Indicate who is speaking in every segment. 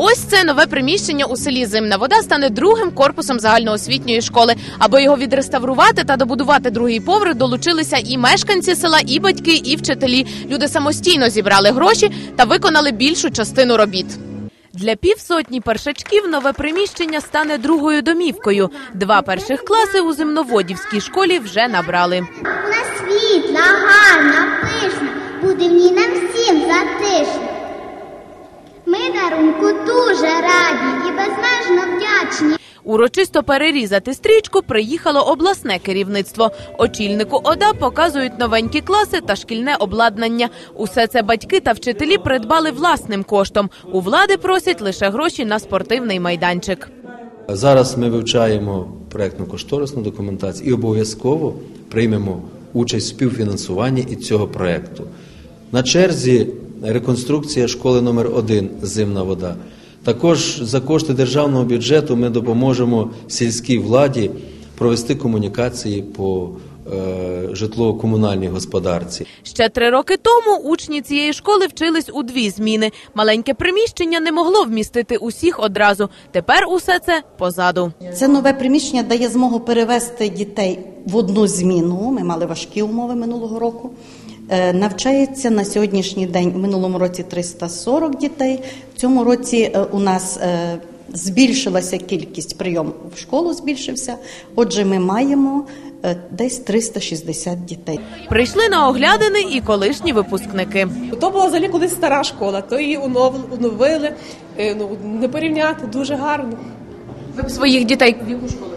Speaker 1: Ось це нове приміщення у селі Зимна вода стане другим корпусом загальноосвітньої школи. Аби його відреставрувати та добудувати другий поверх, долучилися і мешканці села, і батьки, і вчителі. Люди самостійно зібрали гроші та виконали більшу частину робіт. Для півсотні першачків нове приміщення стане другою домівкою. Два перших класи у земноводівській школі вже набрали.
Speaker 2: Вона світла, гарна, пишна, буде в ній нам всім Ми дуже раді і безмежно вдячні.
Speaker 1: Урочисто перерізати стрічку приїхало обласне керівництво. Очільнику ОДА показують новенькі класи та шкільне обладнання. Усе це батьки та вчителі придбали власним коштом. У влади просять лише гроші на спортивний майданчик.
Speaker 3: Зараз ми вивчаємо проєктно-кошторисну документацію і обов'язково приймемо участь в співфінансуванні і цього проєкту. На черзі реконструкція школи номер 1 Зимна вода. Також за кошти державного бюджету ми допоможемо сільській владі провести комунікації по е, житлово-комунальній господарці.
Speaker 1: Ще три роки тому учні цієї школи вчились у дві зміни. Маленьке приміщення не могло вмістити усіх одразу. Тепер усе це позаду.
Speaker 4: Це нове приміщення дає змогу перевести дітей в одну зміну. Ми мали важкі умови минулого року. Е, Навчається на сьогоднішній день в минулому році 340 дітей. В цьому році е, у нас е, збільшилася кількість прийом в школу. Збільшився. Отже, ми маємо десь 360 дітей.
Speaker 1: Прийшли на оглядини і колишні випускники.
Speaker 5: То була взагалі колись стара школа, то її онов- оновили. Ну, не порівняти дуже гарно.
Speaker 1: Ви б своїх дітей в яку школу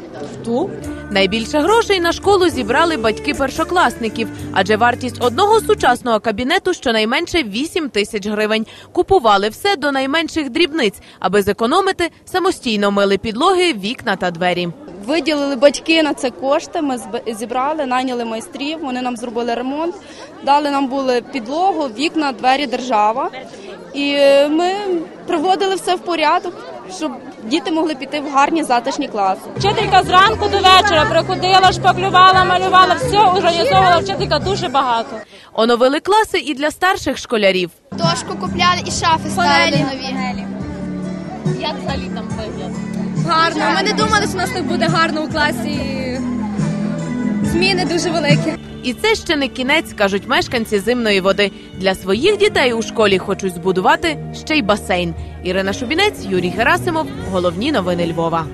Speaker 1: віддали?
Speaker 5: Ту
Speaker 1: Найбільше грошей на школу зібрали батьки першокласників, адже вартість одного сучасного кабінету щонайменше 8 тисяч гривень. Купували все до найменших дрібниць, аби зекономити, самостійно мили підлоги, вікна та двері.
Speaker 6: Виділили батьки на це кошти. Ми зібрали, найняли майстрів. Вони нам зробили ремонт, дали нам були підлогу, вікна, двері, держава. І ми приводили все в порядок, щоб діти могли піти в гарні затишні класи.
Speaker 7: Вчителька зранку до вечора приходила, шпаклювала, малювала, все організовувала вчителька дуже багато.
Speaker 1: Оновили класи і для старших школярів.
Speaker 2: Дошку купляли і шафи ставили нові.
Speaker 7: Як взагалі там вигляд?
Speaker 6: Гарно. Ми не думали, що у нас так буде гарно у класі. Зміни дуже великі.
Speaker 1: І це ще не кінець, кажуть мешканці зимної води. Для своїх дітей у школі хочуть збудувати ще й басейн. Ірина Шубінець, Юрій Герасимов. Головні новини Львова.